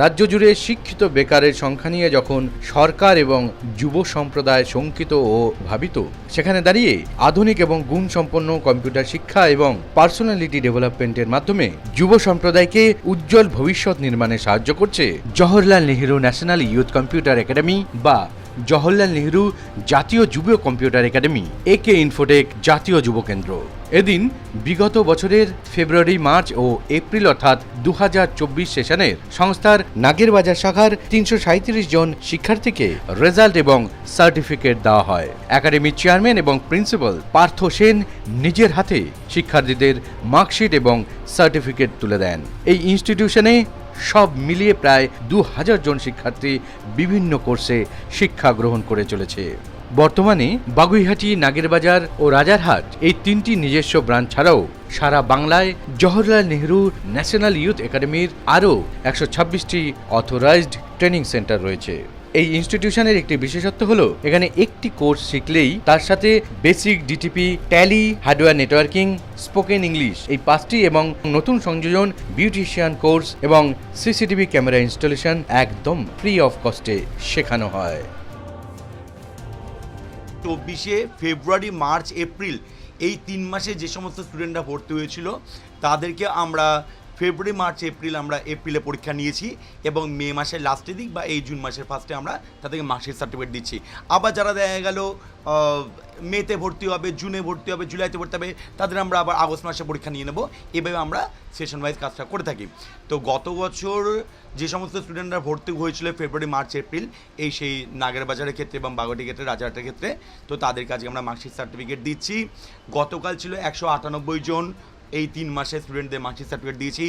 রাজ্য জুড়ে শিক্ষিত বেকারের সংখ্যা নিয়ে যখন সরকার এবং যুব সম্প্রদায় শঙ্কিত ও ভাবিত, সেখানে দাঁড়িয়ে আধুনিক এবং গুণসম্পন্ন কম্পিউটার শিক্ষা এবং পার্সোনালিটি ডেভেলপমেন্টের মাধ্যমে যুব সম্প্রদায়কে উজ্জ্বল ভবিষ্যৎ নির্মাণে সাহায্য করছে Jawaharlal Nehru National Youth Computer Academy বা জওহরলাল নেহরু জাতীয় যুব কম্পিউটার একাডেমি, একে ইনফোটেক জাতীয় যুব কেন্দ্র। এদিন বিগত বছরের ফেব্রুয়ারি, মার্চ ও এপ্রিল অর্থাৎ দু হাজার চব্বিশ সেশনের সংস্থার নাগেরবাজার শাখার তিনশো সাঁইত্রিশ জন শিক্ষার্থীকে রেজাল্ট এবং সার্টিফিকেট দেওয়া হয়। একাডেমির চেয়ারম্যান এবং প্রিন্সিপাল পার্থ সেন নিজের হাতে শিক্ষার্থীদের মার্কশিট এবং সার্টিফিকেট তুলে দেন। এই ইনস্টিটিউশনে সব মিলিয়ে প্রায় দু হাজার জন শিক্ষার্থী বিভিন্ন কোর্সে শিক্ষা গ্রহণ করে চলেছে। বর্তমানে বাগুইহাটি, নাগেরবাজার ও রাজারহাট এই তিনটি নিজস্ব ব্রাঞ্চ ছাড়াও সারা বাংলায় জওহরলাল নেহরু ন্যাশনাল ইউথ একাডেমির আরও একশো ছাব্বিশটি অথরাইজড ট্রেনিং সেন্টার রয়েছে। এই ইনস্টিটিউশনের একটি বিশেষত্ব হলো, এখানে একটি কোর্স শিখলেই তার সাথে basic DTP Tally hardware networking spoken English এই পাঁচটি এবং নতুন সংযোজন বিউটিশিয়ান কোর্স এবং সিসিটিভি ক্যামেরা ইনস্টলেশন একদম ফ্রি অফ কস্টে শেখানো হয়। চব্বিশে ফেব্রুয়ারি, মার্চ, এপ্রিল এই তিন মাসে যে সমস্ত স্টুডেন্টরা ভর্তি হয়েছিল, তাদেরকে আমরা ফেব্রুয়ারি, মার্চ, এপ্রিল আমরা এপ্রিলে পরীক্ষা নিয়েছি এবং মে মাসের লাস্টের দিক বা এই জুন মাসের ফার্স্টে আমরা তাদেরকে মার্কশিট সার্টিফিকেট দিচ্ছি। আবার যারা দেখা গেল মেতে ভর্তি হবে, জুনে ভর্তি হবে, জুলাইতে ভর্তি হবে, তাদের আমরা আবার আগস্ট মাসে পরীক্ষা নিয়ে নেব। এভাবে আমরা সেশন ওয়াইজ কাজটা করে থাকি। তো গত বছর যে সমস্ত স্টুডেন্টরা ভর্তি হয়েছিল ফেব্রুয়ারি, মার্চ, এপ্রিল, এই সেই নাগেরবাজারের ক্ষেত্রে এবং বাগটি ক্ষেত্রে, রাজারহাটের ক্ষেত্রে, তো তাদের কাছে আমরা মার্কশিট সার্টিফিকেট দিচ্ছি। গতকাল ছিল একশো আটানব্বই জন এই তিন মাসে স্টুডেন্টদের মার্কশিট সার্টিফিকেট দিয়েছি।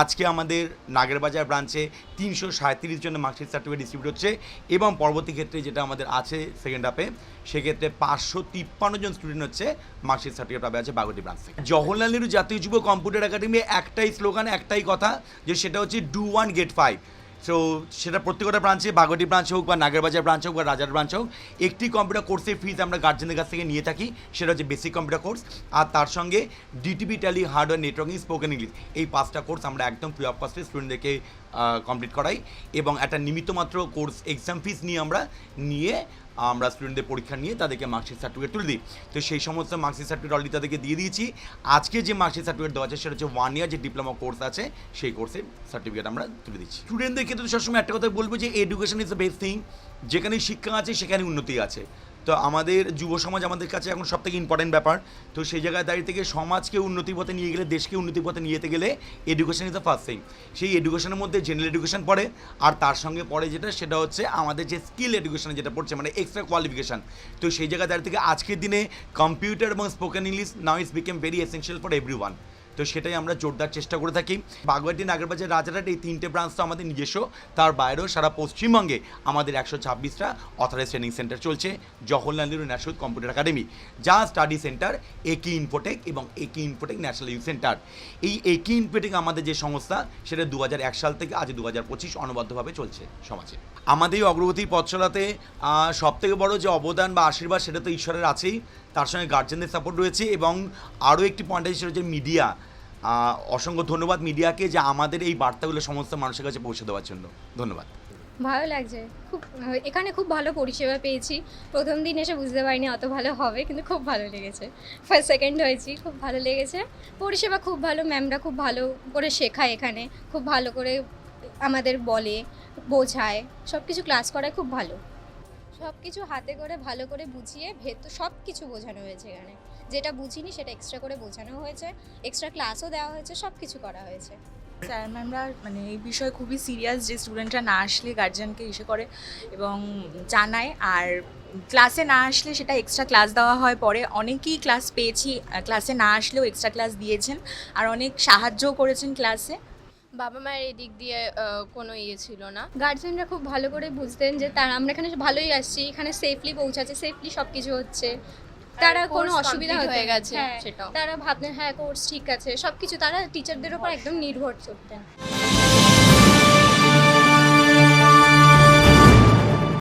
আজকে আমাদের নাগেরবাজার ব্রাঞ্চে তিনশো সাঁত্রিশ জনের মার্কশিট সার্টিফিকেট ডিস্ট্রিবিউট হচ্ছে এবং পরবর্তী ক্ষেত্রে যেটা আমাদের আছে সেকেন্ড হাফে সেক্ষেত্রে পাঁচশো তিপ্পান্ন জন স্টুডেন্ট হচ্ছে মার্কশিট সার্টিফিকেট পাবে আছে বাগটি ব্রাঞ্চ থেকে। জওহরলাল নেহরু জাতীয় যুব কম্পিউটার একাডেমি একটাই স্লোগান একটাই কথা, যে সেটা হচ্ছে do one get five so সেটা প্রত্যেকটা ব্রাঞ্চে বাগটি ব্রাঞ্চ হোক বা নাগেরবাজার ব্রাঞ্চ হোক বা রাজার ব্রাঞ্চ হোক, একটি কম্পিউটার কোর্সের ফিজ আমরা গার্জেনের কাছ থেকে নিয়ে থাকি। সেটা হচ্ছে বেসিক কম্পিউটার কোর্স আর তার সঙ্গে DTP Tally hardware networking spoken English এই পাঁচটা কোর্স আমরা একদম ফ্রি অফ কস্টে স্টুডেন্টদেরকে কমপ্লিট করাই। এবং একটা নিমিত্ত মাত্র কোর্স এক্সাম ফিজ নিয়ে আমরা নিয়ে আমরা স্টুডেন্টদের পরীক্ষা নিয়ে তাদেরকে মার্কশিট সার্টিফিকেট তুলে দিই। তো সেই সমস্ত মার্কশিট সার্টিফিকেট অলরেডি তাদেরকে দিয়ে দিয়েছি। আজকে যে মার্কশিট সার্টিফিকেট দেওয়া আছে, সেটা হচ্ছে ওয়ান ইয়ার যে ডিপ্লোমা কোর্স আছে, সেই কোর্সের সার্টিফিকেট আমরা তুলে দিচ্ছি। স্টুডেন্টদের ক্ষেত্রে সবসময় একটা কথা বলব যে education is the best thing যেখানে শিক্ষা আছে সেখানে উন্নতি আছে। তো আমাদের যুব সমাজ আমাদের কাছে এখন সব থেকে ইম্পর্টেন্ট ব্যাপার। তো সেই জায়গায় দাঁড়িয়ে থেকে সমাজকে উন্নতির পথে নিয়ে গেলে, দেশকে উন্নতির পথে নিয়ে যেতে গেলে education is the first thing সেই এডুকেশনের মধ্যে জেনারেল এডুকেশন পড়ে, আর তার সঙ্গে পড়ে যেটা, সেটা হচ্ছে আমাদের যে স্কিল এডুকেশনে যেটা পড়ছে মানে এক্সট্রা কোয়ালিফিকেশান তো সেই জায়গায় দাঁড়িয়ে থেকে আজকের দিনে কম্পিউটার এবং spoken English now is become very essential for everyone তো সেটাই আমরা জোরদার চেষ্টা করে থাকি। বাগুয়াটি নাগরবাজার রাজারহাট এই তিনটে ব্রাঞ্চ তো আমাদের নিজস্ব। তার বাইরেও সারা পশ্চিমবঙ্গে আমাদের একশো ছাব্বিশটা অথরাইজ ট্রেনিং সেন্টার চলছে, Jawaharlal Nehru National Computer Academy, যা স্টাডি সেন্টার একি ইনফোটেক এবং একি ইনফোটেক ন্যাশনাল ইউথ সেন্টার এই একি ইনফোটেক আমাদের যে সংস্থা, সেটা দু সাল থেকে আজ দু হাজার পঁচিশ অনবদ্যভাবে চলছে সমাজে। আমাদের এই অগ্রগতির পথ চলাতে সব থেকে বড় যে অবদান বা আশীর্বাদ, সেটা তো ঈশ্বরের আছেই। তার সঙ্গে গার্জেনদের সাপোর্ট রয়েছে এবং আরও একটি পয়েন্ট আছে, সেটা হচ্ছে মিডিয়া অসংখ্য ধন্যবাদ মিডিয়াকে যে আমাদের এই বার্তাগুলো সমস্ত মানুষের কাছে পৌঁছে দেওয়ার জন্য। ধন্যবাদ। ভালো লাগছে। খুব, এখানে খুব ভালো পরিষেবা পেয়েছি। প্রথম দিন এসে বুঝতে পারিনি অত ভালো হবে, কিন্তু খুব ভালো লেগেছে। ফার্স্ট সেকেন্ড হয়েছি, খুব ভালো লেগেছে। পরিষেবা খুব ভালো ম্যামরা খুব ভালো করে শেখায় এখানে, খুব ভালো করে আমাদের বলে, বোঝায় সব কিছু ক্লাস করায় খুব ভালো। সব কিছু হাতে করে, ভালো করে বুঝিয়ে ভেতর সব কিছু বোঝানো হয়েছে এখানে। যেটা বুঝিনি সেটা এক্সট্রা করে বোঝানো হয়েছে এক্সট্রা ক্লাসও দেওয়া হয়েছে সব কিছু করা হয়েছে। স্যার ম্যামরা মানে এই বিষয়ে খুবই সিরিয়াস যে স্টুডেন্টরা না আসলে গার্জিয়ানকে ইসে করে এবং জানায় আর ক্লাসে না আসলে সেটা এক্সট্রা ক্লাস দেওয়া হয় পরে। অনেকেই ক্লাস পেয়েছি ক্লাসে না আসলেও এক্সট্রা ক্লাস দিয়েছেন আর অনেক সাহায্যও করেছেন ক্লাসে বাবা মায়ের এদিক দিয়ে কোনো ইয়ে ছিল না। গার্জেনরা খুব ভালো করে বুঝতেন যে তারা আমরা এখানে ভালোই আসছি এখানে সেফলি পৌঁছাচ্ছে সেফলি সব কিছু হচ্ছে। তারা কোনো অসুবিধা হয়ে গেছে সেটা তারা ভাবতেন হ্যাঁ কোর্স ঠিক আছে। সব কিছু তারা টিচারদের ওপর একদম নির্ভর করতেন।